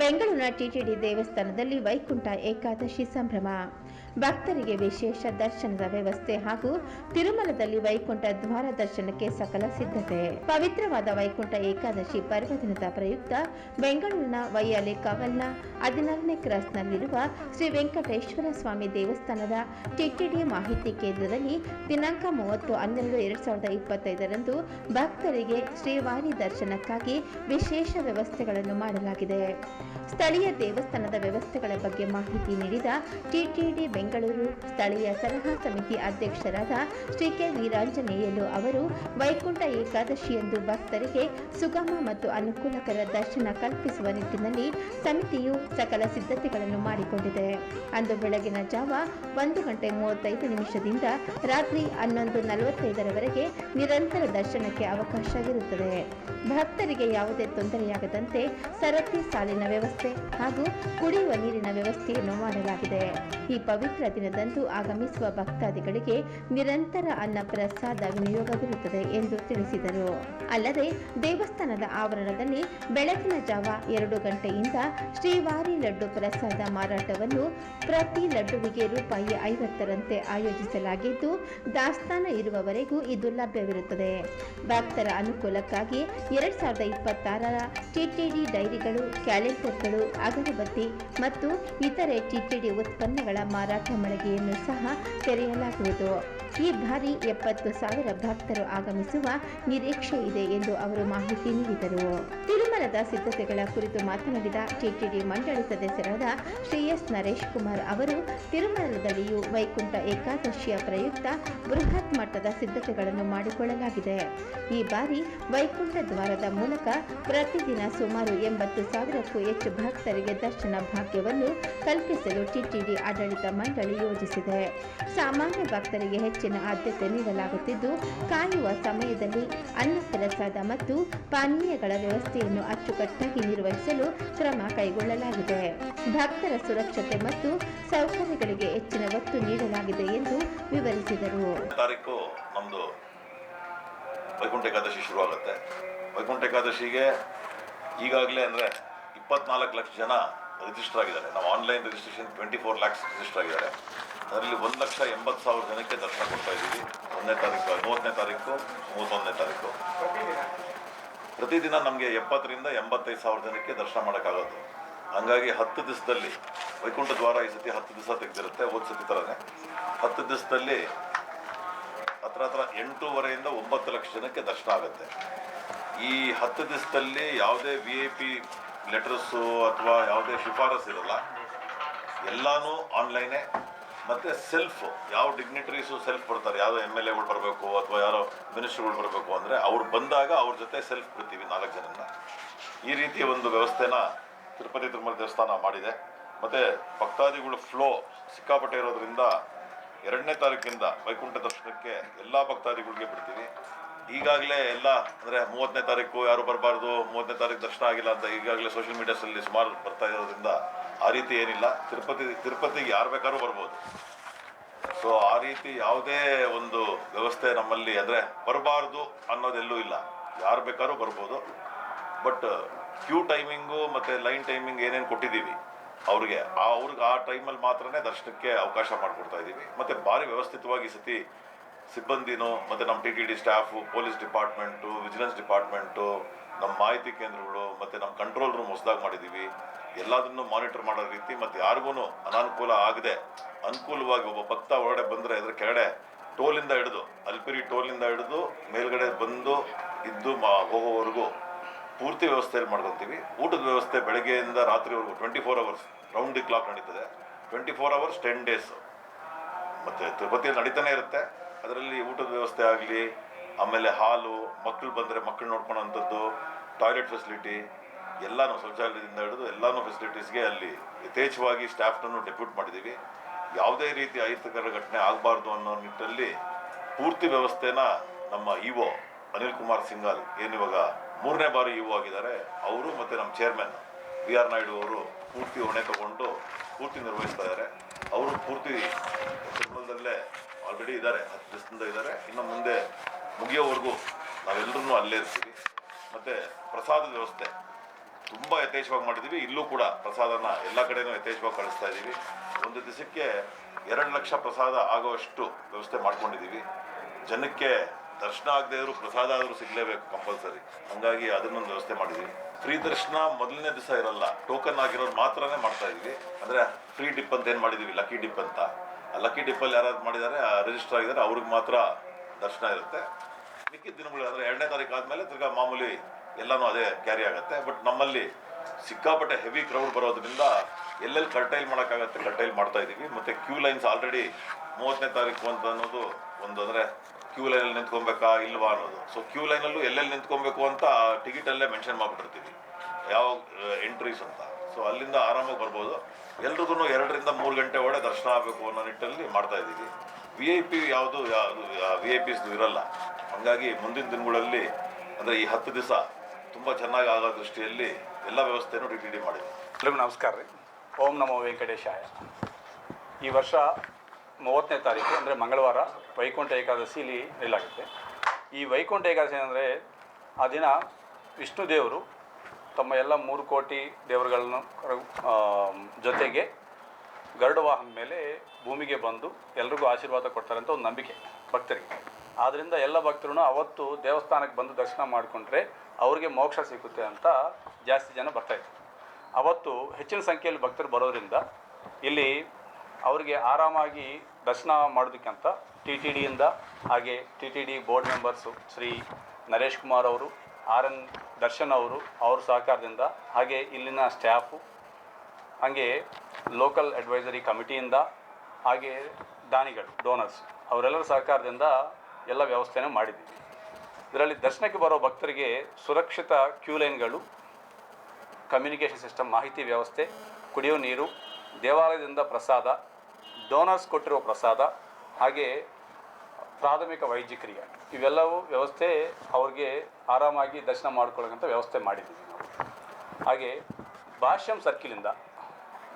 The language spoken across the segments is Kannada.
ಬೆಂಗಳೂರಿನ ಟಿಟಿಡಿ ದೇವಸ್ಥಾನದಲ್ಲಿ ವೈಕುಂಠ ಏಕಾದಶಿ ಸಂಭ್ರಮ. ಭಕ್ತರಿಗೆ ವಿಶೇಷ ದರ್ಶನದ ವ್ಯವಸ್ಥೆ ಹಾಗೂ ತಿರುಮಲದಲ್ಲಿ ವೈಕುಂಠ ದ್ವಾರ ದರ್ಶನಕ್ಕೆ ಸಕಲ ಸಿದ್ಧತೆ. ಪವಿತ್ರವಾದ ವೈಕುಂಠ ಏಕಾದಶಿ ಪರ್ವದಿನದ ಪ್ರಯುಕ್ತ ಬೆಂಗಳೂರಿನ ವೈಯಾಲೆ ಕವಲ್ನ ಹದಿನಾರನೇ ಕ್ರಾಸ್ನಲ್ಲಿರುವ ಶ್ರೀ ವೆಂಕಟೇಶ್ವರ ಸ್ವಾಮಿ ದೇವಸ್ಥಾನದ ಟಿಟಿಡಿ ಮಾಹಿತಿ ಕೇಂದ್ರದಲ್ಲಿ ದಿನಾಂಕ ಮೂವತ್ತು ಹನ್ನೆರಡು ಎರಡ್ ಸಾವಿರದ ಇಪ್ಪತ್ತೈದರಂದು ಭಕ್ತರಿಗೆ ಶ್ರೀವಾರಿ ದರ್ಶನಕ್ಕಾಗಿ ವಿಶೇಷ ವ್ಯವಸ್ಥೆಗಳನ್ನು ಮಾಡಲಾಗಿದೆ. ಸ್ಥಳೀಯ ದೇವಸ್ಥಾನದ ವ್ಯವಸ್ಥೆಗಳ ಬಗ್ಗೆ ಮಾಹಿತಿ ನೀಡಿದ ಟಿಟಿಡಿ ಬೆಂಗಳೂರು ಸ್ಥಳೀಯ ಸಲಹಾ ಸಮಿತಿ ಅಧ್ಯಕ್ಷರಾದ ಶ್ರೀ ಕೆ ವೀರಾಂಜನೇಯಲು ಅವರು ವೈಕುಂಠ ಏಕಾದಶಿಯಂದು ಭಕ್ತರಿಗೆ ಸುಗಮ ಮತ್ತು ಅನುಕೂಲಕರ ದರ್ಶನ ಕಲ್ಪಿಸುವ ನಿಟ್ಟಿನಲ್ಲಿ ಸಮಿತಿಯು ಸಕಲ ಸಿದ್ಧತೆಗಳನ್ನು ಮಾಡಿಕೊಂಡಿದೆ. ಅಂದು ಬೆಳಗಿನ ಜಾವ ಒಂದು ಗಂಟೆ ಮೂವತ್ತೈದು ನಿಮಿಷದಿಂದ ರಾತ್ರಿ ಹನ್ನೊಂದು ನಲವತ್ತೈದರವರೆಗೆ ನಿರಂತರ ದರ್ಶನಕ್ಕೆ ಅವಕಾಶವಿರುತ್ತದೆ. ಭಕ್ತರಿಗೆ ಯಾವುದೇ ತೊಂದರೆಯಾಗದಂತೆ ಸರತಿ ಸಾಲಿನ ವ್ಯವಸ್ಥೆ ಹಾಗೂ ಕುಡಿಯುವ ನೀರಿನ ವ್ಯವಸ್ಥೆಯನ್ನು ಮಾಡಲಾಗಿದೆ. ಈ ಪವಿತ್ರ ದಿನದಂದು ಆಗಮಿಸುವ ಭಕ್ತಾದಿಗಳಿಗೆ ನಿರಂತರ ಅನ್ನ ಪ್ರಸಾದ ವಿನಿಯೋಗವಿರುತ್ತದೆ ಎಂದು ತಿಳಿಸಿದರು. ಅಲ್ಲದೆ ದೇವಸ್ಥಾನದ ಆವರಣದಲ್ಲಿ ಬೆಳಗಿನ ಜಾವ ಎರಡು ಗಂಟೆಯಿಂದ ಶ್ರೀವಾರಿ ಲಡ್ಡು ಪ್ರಸಾದ ಮಾರಾಟವನ್ನು ಪ್ರತಿ ಲಡ್ಡುವಿಗೆ ರೂಪಾಯಿ ಐವತ್ತರಂತೆ ಆಯೋಜಿಸಲಾಗಿದ್ದು, ದಾಸ್ತಾನ ಇರುವವರೆಗೂ ಇದು ಲಭ್ಯವಿರುತ್ತದೆ. ಭಕ್ತರ ಅನುಕೂಲಕ್ಕಾಗಿ ಎರಡ್ ಸಾವಿರದ ಇಪ್ಪತ್ತಾರರ ಟಿಟಿಡಿ ಡೈರಿಗಳು, ಕ್ಯಾಲೆಂಡರ್ಗಳು, ಅಗರಬತ್ತಿ ಮತ್ತು ಇತರೆ ಟಿಟಿಡಿ ಉತ್ಪನ್ನಗಳ ಮಾರಾಟ ಮಳಿಗೆಯನ್ನು ಸಹ ತೆರೆಯಲಾಗುವುದು. ಈ ಬಾರಿ ಎಪ್ಪತ್ತು ಸಾವಿರ ಭಕ್ತರು ಆಗಮಿಸುವ ನಿರೀಕ್ಷೆ ಇದೆ ಎಂದು ಅವರು ಮಾಹಿತಿ ನೀಡಿದರು. ತಿರುಮಲದ ಸಿದ್ಧತೆಗಳ ಕುರಿತು ಮಾತನಾಡಿದ ಟಿಟಿಡಿ ಮಂಡಳಿ ಸದಸ್ಯರಾದ ಶ್ರೀ ಎಸ್ ನರೇಶ್ ಕುಮಾರ್ ಅವರು, ತಿರುಮಲದಲ್ಲಿಯೂ ವೈಕುಂಠ ಏಕಾದಶಿಯ ಪ್ರಯುಕ್ತ ಬೃಹತ್ ಮಟ್ಟದ ಸಿದ್ಧತೆಗಳನ್ನು ಮಾಡಿಕೊಳ್ಳಲಾಗಿದೆ. ಈ ಬಾರಿ ವೈಕುಂಠ ದ್ವಾರದ ಮೂಲಕ ಪ್ರತಿದಿನ ಸುಮಾರು ಎಂಬತ್ತು ಸಾವಿರಕ್ಕೂ ಹೆಚ್ಚು ಭಕ್ತರಿಗೆ ದರ್ಶನ ಭಾಗ್ಯವನ್ನು ಕಲ್ಪಿಸಲು ಟಿಟಿಡಿ ಆಡಳಿತ ಮಂಡಳಿ ಯೋಜಿಸಿದೆ. ಸಾಮಾನ್ಯ ಭಕ್ತರಿಗೆ ಹೆಚ್ಚಿನ ಆದ್ಯತೆ ನೀಡಲಾಗುತ್ತಿದ್ದು, ಕಾಯುವ ಸಮಯದಲ್ಲಿ ಅನ್ನ ಪ್ರಸಾದ ಮತ್ತು ಪಾನೀಯಗಳ ವ್ಯವಸ್ಥೆಯನ್ನು ಅಚ್ಚುಕಟ್ಟಾಗಿ ನಿರ್ವಹಿಸಲು ಕ್ರಮ ಕೈಗೊಳ್ಳಲಾಗಿದೆ. ಭಕ್ತರ ಸುರಕ್ಷತೆ ಮತ್ತು ಸೌಕರ್ಯಗಳಿಗೆ ಹೆಚ್ಚಿನ ಒತ್ತು ನೀಡಲಾಗಿದೆ ಎಂದು ವಿವರಿಸಿದರು. ನಮ್ಮದು ವೈಕುಂಠ ಏಕಾದಶಿ ಶುರುವಾಗುತ್ತೆ. ವೈಕುಂಠ ಏಕಾದಶಿಗೆ ಈಗಾಗಲೇ ಅಂದರೆ ಇಪ್ಪತ್ನಾಲ್ಕು ಲಕ್ಷ ಜನ ರಿಜಿಸ್ಟರ್ ಆಗಿದ್ದಾರೆ. ನಾವು online registration twenty four lakhs register ಆಗಿದ್ದಾರೆ. ಅದರಲ್ಲಿ ಒಂದು ಲಕ್ಷ ಎಂಬತ್ತು ಸಾವಿರ ಜನಕ್ಕೆ ದರ್ಶನ ಕೊಡ್ತಾ ಇದ್ದೀವಿ. ಒಂದನೇ ತಾರೀಕು, ಮೂವತ್ತನೇ ತಾರೀಕು, ಮೂವತ್ತೊಂದನೇ ತಾರೀಕು. ಪ್ರತಿದಿನ ನಮಗೆ ಎಪ್ಪತ್ತರಿಂದ ಎಂಬತ್ತೈದು ಸಾವಿರ ಜನಕ್ಕೆ ದರ್ಶನ ಮಾಡೋಕ್ಕಾಗೋದು. ಹಂಗಾಗಿ ಹತ್ತು ದಿವಸದಲ್ಲಿ, ವೈಕುಂಠ ದ್ವಾರ ಈ ಸತಿ ಹತ್ತು ದಿವಸ ತೆಗೆದಿರುತ್ತೆ, ಹೋದ ಸತಿ ಥರನೇ ಹತ್ತು ದಿವಸದಲ್ಲಿ ಹತ್ರ ಹತ್ರ ಎಂಟೂವರೆಯಿಂದ ಒಂಬತ್ತು ಲಕ್ಷ ಜನಕ್ಕೆ ದರ್ಶನ ಆಗುತ್ತೆ. ಈ ಹತ್ತು ದಿವಸದಲ್ಲಿ ಯಾವುದೇ ವಿ ಐ ಪಿ ಲೆಟರ್ಸು ಅಥವಾ ಯಾವುದೇ ಶಿಫಾರಸ್ ಇರಲ್ಲ. ಎಲ್ಲಾನು ಆನ್ಲೈನೇ ಮತ್ತು ಸೆಲ್ಫ್ ಯಾವ ಡಿಗ್ನಿಟರೀಸು ಸೆಲ್ಫ್ ಬರ್ತಾರೆ ಯಾವುದೋ ಎಂ ಎಲ್ ಎಗಳು ಬರಬೇಕು ಅಥವಾ ಯಾರೋ ಮಿನಿಸ್ಟ್ರುಗಳು ಬರಬೇಕು ಅಂದರೆ ಅವ್ರು ಬಂದಾಗ ಅವ್ರ ಜೊತೆ ಸೆಲ್ಫ್ ಬಿಡ್ತೀವಿ ನಾಲ್ಕು ಜನನ್ನ ಈ ರೀತಿಯ ಒಂದು ವ್ಯವಸ್ಥೆನ ತಿರುಪತಿ ತಿರುಮಲ ದೇವಸ್ಥಾನ ಮಾಡಿದೆ. ಮತ್ತು ಭಕ್ತಾದಿಗಳು ಫ್ಲೋ ಸಿಕ್ಕಾಪಟ್ಟೆ ಇರೋದ್ರಿಂದ ಎರಡನೇ ತಾರೀಕಿಂದ ವೈಕುಂಠ ದರ್ಶನಕ್ಕೆ ಎಲ್ಲ ಭಕ್ತಾದಿಗಳಿಗೆ ಬಿಡ್ತೀವಿ. ಈಗಾಗಲೇ ಎಲ್ಲ ಅಂದರೆ ಮೂವತ್ತನೇ ತಾರೀಕು ಯಾರು ಬರಬಾರ್ದು ಮೂವತ್ತನೇ ತಾರೀಕು ದರ್ಶನ ಆಗಿಲ್ಲ ಅಂತ ಈಗಾಗಲೇ ಸೋಷಿಯಲ್ ಮೀಡಿಯಾಸಲ್ಲಿ ಸುಮಾರು ಬರ್ತಾ ಇರೋದ್ರಿಂದ ಆ ರೀತಿ ಏನಿಲ್ಲ. ತಿರುಪತಿ, ತಿರುಪತಿಗೆ ಯಾರು ಬೇಕಾದ್ರೂ ಬರ್ಬೋದು. ಸೊ ಆ ರೀತಿ ಯಾವುದೇ ಒಂದು ವ್ಯವಸ್ಥೆ ನಮ್ಮಲ್ಲಿ ಅಂದರೆ ಬರಬಾರ್ದು ಅನ್ನೋದೆಲ್ಲೂ ಇಲ್ಲ. ಯಾರು ಬೇಕಾದ್ರೂ ಬರ್ಬೋದು. ಬಟ್ ಕ್ಯೂ ಟೈಮಿಂಗು ಮತ್ತು ಲೈನ್ ಟೈಮಿಂಗ್ ಏನೇನು ಕೊಟ್ಟಿದ್ದೀವಿ, ಅವ್ರಿಗೆ, ಆ ಅವ್ರಿಗೆ ಆ ಟೈಮಲ್ಲಿ ಮಾತ್ರನೇ ದರ್ಶನಕ್ಕೆ ಅವಕಾಶ ಮಾಡಿಕೊಡ್ತಾ ಇದ್ದೀವಿ. ಮತ್ತು ಭಾರಿ ವ್ಯವಸ್ಥಿತವಾಗಿ ಸತಿ ಸಿಬ್ಬಂದಿನೂ, ಮತ್ತು ನಮ್ಮ T T D staff police department vigilance department ನಮ್ಮ ಮಾಹಿತಿ ಕೇಂದ್ರಗಳು, ಮತ್ತು ನಮ್ಮ ಕಂಟ್ರೋಲ್ ರೂಮ್ ಹೊಸದಾಗಿ ಮಾಡಿದ್ದೀವಿ. ಎಲ್ಲದನ್ನು ಮಾನಿಟರ್ ಮಾಡೋ ರೀತಿ ಮತ್ತು ಯಾರಿಗೂ ಅನಾನುಕೂಲ ಆಗದೆ ಅನುಕೂಲವಾಗಿ ಒಬ್ಬ ಭಕ್ತ ಹೊರಗಡೆ ಬಂದರೆ ಅದರ ಕೆಳಗಡೆ ಟೋಲಿಂದ ಹಿಡಿದು, ಅಲ್ಪಿರಿ ಟೋಲಿಂದ ಹಿಡಿದು ಮೇಲ್ಗಡೆ ಬಂದು ಇದ್ದು ಮಾ ಹೋಗೋವರೆಗೂ ಪೂರ್ತಿ ವ್ಯವಸ್ಥೆಯಲ್ಲಿ ಮಾಡ್ಕೊತೀವಿ. ಊಟದ ವ್ಯವಸ್ಥೆ ಬೆಳಗ್ಗೆಯಿಂದ ರಾತ್ರಿವರೆಗೂ twenty four hours round the clock ನಡೀತದೆ. Twenty four hours ten days ಮತ್ತು ತಿರುಪತಿಯಲ್ಲಿ ನಡೀತಾನೆ ಇರುತ್ತೆ. ಅದರಲ್ಲಿ ಊಟದ ವ್ಯವಸ್ಥೆ ಆಗಲಿ, ಆಮೇಲೆ ಹಾಲು ಮಕ್ಕಳು ಬಂದರೆ ಮಕ್ಕಳು ನೋಡ್ಕೊಳೋಂಥದ್ದು ಟಾಯ್ಲೆಟ್ ಫೆಸಿಲಿಟಿ ಎಲ್ಲನೂ ಶೌಚಾಲಯದಿಂದ ಹಿಡಿದು ಎಲ್ಲನೂ ಫೆಸಿಲಿಟೀಸ್ಗೆ ಅಲ್ಲಿ ಯಥೇಚ್ಛವಾಗಿ ಸ್ಟಾಫ್ನನ್ನು ಡೆಪ್ಯೂಟ್ ಮಾಡಿದ್ದೀವಿ ಯಾವುದೇ ರೀತಿ ಅಹಿತಕರ ಘಟನೆ ಆಗಬಾರ್ದು ಅನ್ನೋ ನಿಟ್ಟಲ್ಲಿ ಪೂರ್ತಿ ವ್ಯವಸ್ಥೆನ ನಮ್ಮ ಇಒ ಅನಿಲ್ ಕುಮಾರ್ ಸಿಂಗಲ್ ಏನಿವಾಗ ಮೂರನೇ ಬಾರಿ ಇಒ ಆಗಿದ್ದಾರೆ. ಅವರು ಮತ್ತು ನಮ್ಮ ಚೇರ್ಮನ್ ವಿ ಆರ್ ನಾಯ್ಡು ಅವರು ಪೂರ್ತಿ ಹೊಣೆ ತಗೊಂಡು ಪೂರ್ತಿ ನಿರ್ವಹಿಸ್ತಾ ಇದ್ದಾರೆ. ಅವರು ಪೂರ್ತಿ ಸಂಬಂಧದಲ್ಲೇ ಆಲ್ರೆಡಿ ಇದ್ದಾರೆ, ಹತ್ತು ದಿವಸದಿಂದ ಇದ್ದಾರೆ. ಇನ್ನು ಮುಂದೆ ಮುಗಿಯೋವರೆಗೂ ನಾವೆಲ್ಲರೂ ಅಲ್ಲೇ ಇರ್ತೀವಿ. ಮತ್ತು ಪ್ರಸಾದ ವ್ಯವಸ್ಥೆ. ತುಂಬ ಯಥೇಚ್ಛವಾಗಿ ಮಾಡಿದ್ದೀವಿ. ಇಲ್ಲೂ ಕೂಡ ಪ್ರಸಾದನ ಎಲ್ಲ ಕಡೆನೂ ಯಥೇಚ್ಛವಾಗಿ ಕಳಿಸ್ತಾ ಇದ್ದೀವಿ ಒಂದು ದಿವಸಕ್ಕೆ ಎರಡು ಲಕ್ಷ ಪ್ರಸಾದ ಆಗುವಷ್ಟು ವ್ಯವಸ್ಥೆ ಮಾಡ್ಕೊಂಡಿದ್ದೀವಿ. ಜನಕ್ಕೆ ದರ್ಶನ ಆಗದೆ ಇದ್ರು ಪ್ರಸಾದ ಆದರೂ ಸಿಗಲೇಬೇಕು ಕಂಪಲ್ಸರಿ. ಹಂಗಾಗಿ ಅದನ್ನೊಂದು ವ್ಯವಸ್ಥೆ ಮಾಡಿದ್ದೀವಿ. ಫ್ರೀ ದರ್ಶನ ಮೊದಲನೇ ದಿವಸ ಇರಲ್ಲ. ಟೋಕನ್ ಆಗಿರೋದು ಮಾತ್ರನೇ ಮಾಡ್ತಾ ಇದೀವಿ. ಅಂದ್ರೆ ಫ್ರೀ ಡಿಪ್ ಅಂತ ಏನು ಮಾಡಿದೀವಿ ಲಕ್ಕಿ ಡಿಪ್ ಅಂತ. ಆ ಲಕ್ಕಿ ಡಿಪ್ಪಲ್ಲಿ ಯಾರಾದ್ರು ಮಾಡಿದ್ದಾರೆ ರಿಜಿಸ್ಟರ್ ಆಗಿದ್ದಾರೆ, ಅವ್ರಿಗೆ ಮಾತ್ರ ದರ್ಶನ ಇರುತ್ತೆ. ಮಿಕ್ಕಿದ ದಿನಗಳು ಅಂದರೆ ಎರಡನೇ ತಾರೀಕು ಆದಮೇಲೆ ತಿರ್ಗಾ ಮಾಮೂಲಿ ಎಲ್ಲನೂ ಅದೇ ಕ್ಯಾರಿ ಆಗುತ್ತೆ. ಬಟ್ ನಮ್ಮಲ್ಲಿ ಸಿಕ್ಕಾಪಟ್ಟೆ ಹೆವಿ ಕ್ರೌಡ್ ಬರೋದ್ರಿಂದ ಎಲ್ಲೆಲ್ಲಿ ಕರ್ಟೈಲ್ ಮಾಡೋಕ್ಕಾಗತ್ತೆ ಕರ್ಟೈಲ್ ಮಾಡ್ತಾ ಇದ್ದೀವಿ. ಮತ್ತು ಕ್ಯೂ ಲೈನ್ಸ್ ಆಲ್ರೆಡಿ ಮೂವತ್ತನೇ ತಾರೀಕು ಅಂತ ಅನ್ನೋದು ಒಂದು ಅಂದರೆ ಕ್ಯೂ ಲೈನಲ್ಲಿ ನಿಂತ್ಕೊಬೇಕಾ ಇಲ್ವಾ ಅನ್ನೋದು. ಸೊ ಕ್ಯೂ ಲೈನಲ್ಲೂ ಎಲ್ಲೆಲ್ಲಿ ನಿಂತ್ಕೊಬೇಕು ಅಂತ ಟಿಕೆಟಲ್ಲೇ ಮೆನ್ಷನ್ ಮಾಡಿಬಿಟ್ಟಿರ್ತೀವಿ. ಯಾವ ಎಂಟ್ರೀಸ್ ಅಂತ. ಸೊ ಅಲ್ಲಿಂದ ಆರಾಮಾಗಿ ಬರ್ಬೋದು. ಎಲ್ರಿಗೂ ಎರಡರಿಂದ ಮೂರು ಗಂಟೆ ಒಳಗೆ ದರ್ಶನ ಆಗಬೇಕು ಅನ್ನೋ ನಿಟ್ಟಲ್ಲಿ ಮಾಡ್ತಾ ಇದ್ದೀವಿ. ವಿ ಐ ಪಿ ಯಾವುದು ಯಾವುದು ವಿ ಐ ಪಿಸ್ದು ಇರಲ್ಲ. ಹಂಗಾಗಿ ಮುಂದಿನ ದಿನಗಳಲ್ಲಿ ಅಂದರೆ ಈ ಹತ್ತು ದಿವಸ ತುಂಬ ಚೆನ್ನಾಗಿ ಆಗೋ ದೃಷ್ಟಿಯಲ್ಲಿ ಎಲ್ಲ ವ್ಯವಸ್ಥೆಯನ್ನು ಡಿ ಟಿ ಡಿ ಮಾಡಿದೆ ನಮಸ್ಕಾರ ರೀ. ಓಂ ನಮೋ ವೆಂಕಟೇಶಾಯ. ಈ ವರ್ಷ ಮೂವತ್ತನೇ ತಾರೀಕು, ಅಂದರೆ ಮಂಗಳವಾರ, ವೈಕುಂಠ ಏಕಾದಶಿ ಇಲ್ಲಿ ನಿಲ್ಲಾಗುತ್ತೆ ಈ ವೈಕುಂಠ ಏಕಾದಶಿ ಅಂದರೆ ಆ ದಿನ ವಿಷ್ಣು ದೇವರು ತಮ್ಮ ಎಲ್ಲ ಮೂರು ಕೋಟಿ ದೇವರುಗಳನ್ನು ಜೊತೆಗೆ ಗರುಡ ವಾಹನ ಮೇಲೆ ಭೂಮಿಗೆ ಬಂದು ಎಲ್ರಿಗೂ ಆಶೀರ್ವಾದ ಕೊಡ್ತಾರೆ ಅಂತ ಒಂದು ನಂಬಿಕೆ ಭಕ್ತರಿಗೆ. ಆದ್ದರಿಂದ ಎಲ್ಲ ಭಕ್ತರು ಅವತ್ತು ದೇವಸ್ಥಾನಕ್ಕೆ ಬಂದು ದರ್ಶನ ಮಾಡಿಕೊಂಡ್ರೆ ಅವ್ರಿಗೆ ಮೋಕ್ಷ ಸಿಗುತ್ತೆ ಅಂತ ಜಾಸ್ತಿ ಜನ ಬರ್ತಾಯಿದ್ರು ಅವತ್ತು ಹೆಚ್ಚಿನ ಸಂಖ್ಯೆಯಲ್ಲಿ ಭಕ್ತರು ಬರೋದ್ರಿಂದ ಇಲ್ಲಿ ಅವರಿಗೆ ಆರಾಮಾಗಿ ದರ್ಶನ ಮಾಡೋದಕ್ಕಂತ ಟಿ ಟಿ ಡಿಯಿಂದ ಹಾಗೆ T T D board members Shri Naresh Kumar ಅವರು, ಆರ್ ಎನ್ ದರ್ಶನ್ ಅವರು, ಅವ್ರ ಸಹಕಾರದಿಂದ ಹಾಗೆ ಇಲ್ಲಿನ ಸ್ಟಾಫು, ಹಾಗೆ ಲೋಕಲ್ ಅಡ್ವೈಸರಿ ಕಮಿಟಿಯಿಂದ ಹಾಗೆ ದಾನಿಗಳು, ಡೋನರ್ಸ್, ಅವರೆಲ್ಲರ ಸಹಕಾರದಿಂದ ಎಲ್ಲ ವ್ಯವಸ್ಥೆನೂ ಮಾಡಿದ್ದೀವಿ ಇದರಲ್ಲಿ ದರ್ಶನಕ್ಕೆ ಬರೋ ಭಕ್ತರಿಗೆ ಸುರಕ್ಷಿತ ಕ್ಯೂ ಲೈನ್ಗಳು, ಕಮ್ಯುನಿಕೇಷನ್ ಸಿಸ್ಟಮ್, ಮಾಹಿತಿ ವ್ಯವಸ್ಥೆ, ಕುಡಿಯೋ ನೀರು, ದೇವಾಲಯದಿಂದ ಪ್ರಸಾದ, ಡೋನರ್ಸ್ ಕೊಟ್ಟಿರೋ ಪ್ರಸಾದ, ಹಾಗೆ ಪ್ರಾಥಮಿಕ ವೈದ್ಯಕೀಯ ಇವೆಲ್ಲವೂ ವ್ಯವಸ್ಥೆ ಅವ್ರಿಗೆ ಆರಾಮಾಗಿ ದರ್ಶನ ಮಾಡ್ಕೊಳ್ಳೋಕ್ಕಂತ ವ್ಯವಸ್ಥೆ ಮಾಡಿದ್ದೀವಿ ನಾವು. ಹಾಗೆ ಭಾಷ್ಯಂ ಸರ್ಕಿಲಿಂದ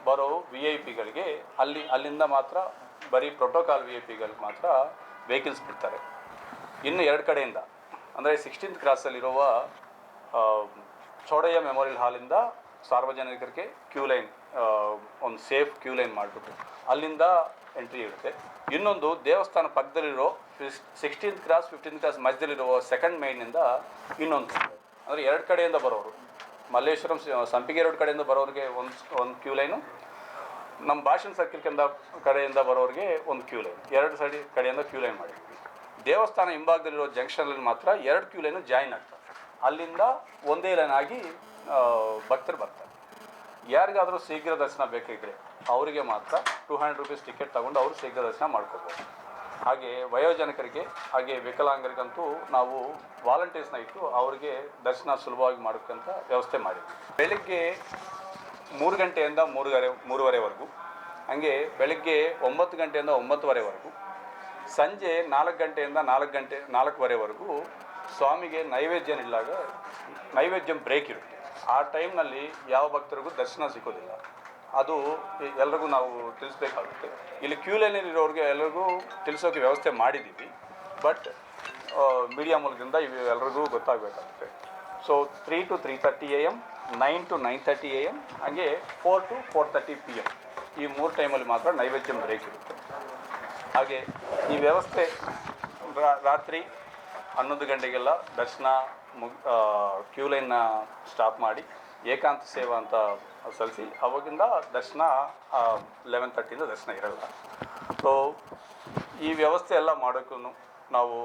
ಬರೋ ವಿ ಐ ಪಿಗಳಿಗೆ ಅಲ್ಲಿ ಅಲ್ಲಿಂದ ಮಾತ್ರ ಬರೀ ಪ್ರೋಟೋಕಾಲ್ ವಿ ಐ ಪಿಗಳಿಗೆ ಮಾತ್ರ ವೆಹಿಕಲ್ಸ್ ಬಿಡ್ತಾರೆ. ಇನ್ನು ಎರಡು ಕಡೆಯಿಂದ. ಅಂದರೆ ಸಿಕ್ಸ್ಟೀನ್ತ್ ಕ್ರಾಸಲ್ಲಿರುವ ಚೌಡಯ್ಯ ಮೆಮೋರಿಯಲ್ ಹಾಲಿಂದ ಸಾರ್ವಜನಿಕರಿಗೆ ಕ್ಯೂ ಲೈನ್ ಒಂದು ಸೇಫ್ ಕ್ಯೂ ಲೈನ್ ಮಾಡಿಬಿಟ್ಟು ಅಲ್ಲಿಂದ ಎಂಟ್ರಿ ಇರುತ್ತೆ. ಇನ್ನೊಂದು ದೇವಸ್ಥಾನ ಪಕ್ಕದಲ್ಲಿರೋ ಸಿಕ್ಸ್ಟೀನ್ತ್ ಕ್ರಾಸ್ ಫಿಫ್ಟೀನ್ತ್ ಕ್ರಾಸ್ ಮಧ್ಯದಲ್ಲಿರುವ ಸೆಕೆಂಡ್ ಮೈನಿಂದ ಇನ್ನೊಂದು. ಅಂದರೆ ಎರಡು ಕಡೆಯಿಂದ ಬರೋರು. ಮಲ್ಲೇಶ್ವರಂ ಸಂಪಿಗೆ ರೋಡ್ ಕಡೆಯಿಂದ ಬರೋರಿಗೆ ಒಂದು ಒಂದು ಕ್ಯೂ ಲೈನು ನಮ್ಮ ಭಾಷಣ ಸರ್ಕಿಲ್ ಕಡೆಯಿಂದ ಬರೋರಿಗೆ ಒಂದು ಕ್ಯೂ ಲೈನ್ ಎರಡು ಸೈಡ್ ಕಡೆಯಿಂದ ಕ್ಯೂ ಲೈನ್ ಮಾಡಿದ್ವಿ ದೇವಸ್ಥಾನ ಹಿಂಭಾಗದಲ್ಲಿರೋ ಜಂಕ್ಷನಲ್ಲಿ ಮಾತ್ರ ಎರಡು ಕ್ಯೂ ಲೈನು ಜಾಯಿನ್ ಆಗ್ತವೆ ಅಲ್ಲಿಂದ ಒಂದೇ ಲೈನ್ ಆಗಿ ಭಕ್ತರು ಬರ್ತಾರೆ. ಯಾರಿಗಾದರೂ ಶೀಘ್ರ ದರ್ಶನ ಬೇಕಿದ್ರೆ ಅವರಿಗೆ ಮಾತ್ರ ಟೂ ಹಂಡ್ರೆಡ್ ರುಪೀಸ್ ಟಿಕೆಟ್ ತಗೊಂಡು ಅವರು ಶೀಘ್ರ ದರ್ಶನ ಮಾಡ್ಕೋಬೋದು. ಹಾಗೆ ವಯೋಜನಕರಿಗೆ, ಹಾಗೆ ವಿಕಲಾಂಗರಿಗಂತೂ ನಾವು ವಾಲಂಟಿಯರ್ಸ್ನ ಇಟ್ಟು ಅವರಿಗೆ ದರ್ಶನ ಸುಲಭವಾಗಿ ಮಾಡೋಕ್ಕಂತ ವ್ಯವಸ್ಥೆ ಮಾಡಿದ್ವಿ. ಬೆಳಗ್ಗೆ ಮೂರು ಗಂಟೆಯಿಂದ ಮೂರುವರೆ ಮೂರುವರೆವರೆಗೂ, ಹಾಗೆ ಬೆಳಗ್ಗೆ ಒಂಬತ್ತು ಗಂಟೆಯಿಂದ ಒಂಬತ್ತುವರೆವರೆಗೂ ಸಂಜೆ ನಾಲ್ಕು ಗಂಟೆಯಿಂದ ನಾಲ್ಕು ಗಂಟೆ, ನಾಲ್ಕುವರೆವರೆಗೂ ಸ್ವಾಮಿಗೆ ನೈವೇದ್ಯ ನೀಡಿದಾಗ ನೈವೇದ್ಯ ಬ್ರೇಕ್ ಇರುತ್ತೆ. ಆ ಟೈಮ್ನಲ್ಲಿ ಯಾವ ಭಕ್ತರಿಗೂ ದರ್ಶನ ಸಿಗೋದಿಲ್ಲ. ಅದು ಎಲ್ರಿಗೂ ನಾವು ತಿಳಿಸ್ಬೇಕಾಗುತ್ತೆ. ಇಲ್ಲಿ ಕ್ಯೂ ಲೈನಲ್ಲಿರೋರಿಗೆ ಎಲ್ಲರಿಗೂ ತಿಳಿಸೋಕೆ ವ್ಯವಸ್ಥೆ ಮಾಡಿದ್ದೀವಿ. ಬಟ್ ಮೀಡಿಯಾ ಮೂಲಕದಿಂದ ಇವು ಎಲ್ರಿಗೂ ಗೊತ್ತಾಗಬೇಕಾಗುತ್ತೆ. So three to three thirty A M nine to nine thirty A M ಹಾಗೆ four to four thirty P M ಈ ಮೂರು ಟೈಮಲ್ಲಿ ಮಾತ್ರ ನೈವೇದ್ಯ ಬ್ರೇಕ್ ಇರುತ್ತೆ. ಹಾಗೆ ಈ ವ್ಯವಸ್ಥೆ ರಾತ್ರಿ ಹನ್ನೊಂದು ಗಂಟೆಗೆಲ್ಲ ದರ್ಶನ ಮುಗ್ ಕ್ಯೂ ಲೈನ್ನ ಸ್ಟಾಪ್ ಮಾಡಿ ಏಕಾಂತ ಸೇವಾ ಅಂತ ಸಲ್ಲಿಸಿ ಅವಾಗಿಂದ ದರ್ಶನ ಲೆವೆನ್ ತರ್ಟಿಯಿಂದ ದರ್ಶನ ಇರಲ್ಲ. ಸೊ ಈ ವ್ಯವಸ್ಥೆ ಎಲ್ಲ ಮಾಡೋಕ್ಕೂ ನಾವು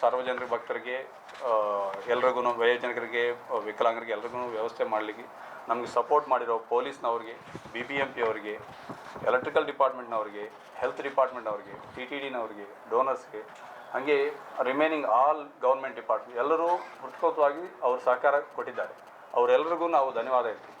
ಸಾರ್ವಜನಿಕ ಭಕ್ತರಿಗೆ ಎಲ್ರಿಗೂ ವಯೋಜನಕರಿಗೆ ವಿಕಲಾಂಗರಿಗೆ ಎಲ್ರಿಗೂ ವ್ಯವಸ್ಥೆ ಮಾಡಲಿಕ್ಕೆ ನಮಗೆ ಸಪೋರ್ಟ್ ಮಾಡಿರೋ ಪೊಲೀಸ್ನವ್ರಿಗೆ ಬಿ ಬಿ ಎಂ ಪಿ ಅವರಿಗೆ ಎಲೆಕ್ಟ್ರಿಕಲ್ ಡಿಪಾರ್ಟ್ಮೆಂಟ್ನವ್ರಿಗೆ ಹೆಲ್ತ್ ಡಿಪಾರ್ಟ್ಮೆಂಟ್ನವ್ರಿಗೆ ಟಿ ಟಿ ಡಿನವ್ರಿಗೆ ಡೋನರ್ಸ್ಗೆ ಹಾಗೆ ರಿಮೈನಿಂಗ್ ಆಲ್ ಗೌರ್ಮೆಂಟ್ ಡಿಪಾರ್ಟ್ಮೆಂಟ್ ಎಲ್ಲರೂ ಹೃತ್ಕೃತವಾಗಿ ಅವ್ರ ಸಹಕಾರ ಕೊಟ್ಟಿದ್ದಾರೆ. ಅವರೆಲ್ಲರಿಗೂ ನಾವು ಧನ್ಯವಾದ ಹೇಳ್ತೀವಿ.